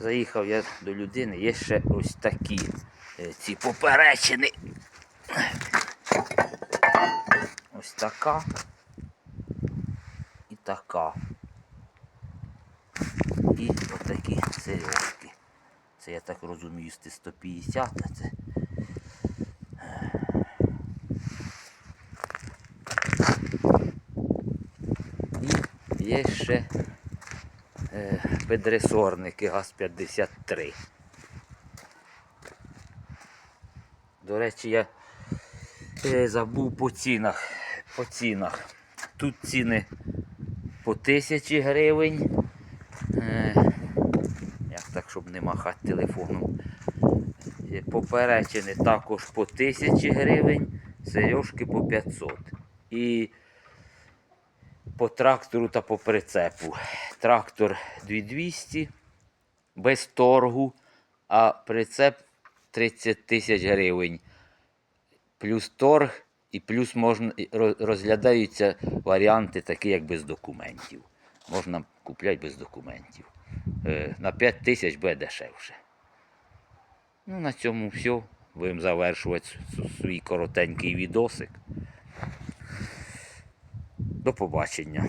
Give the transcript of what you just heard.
Заїхав я до людини, є ще ось такі е, ці поперечини. Ось така і така. І отакі сережки. Це я так розумію, з 150, а це. І є ще е, педресорники ГАЗ-53. До речі, я е, забув по цінах. По цінах. Тут ціни по тисячі гривень. Е, як так, щоб не махати телефоном. Поперечини також по тисячі гривень, сережки по 500. І по трактору та по прицепу. Трактор 2200 без торгу, а прицеп 30 тисяч гривень. Плюс торг і плюс можна розглядаються варіанти такі, як без документів. Можна купляти без документів. Е, На 5 тисяч буде дешевше. Ну, на цьому все. Будемо завершувати свій коротенький відосик. До побачення.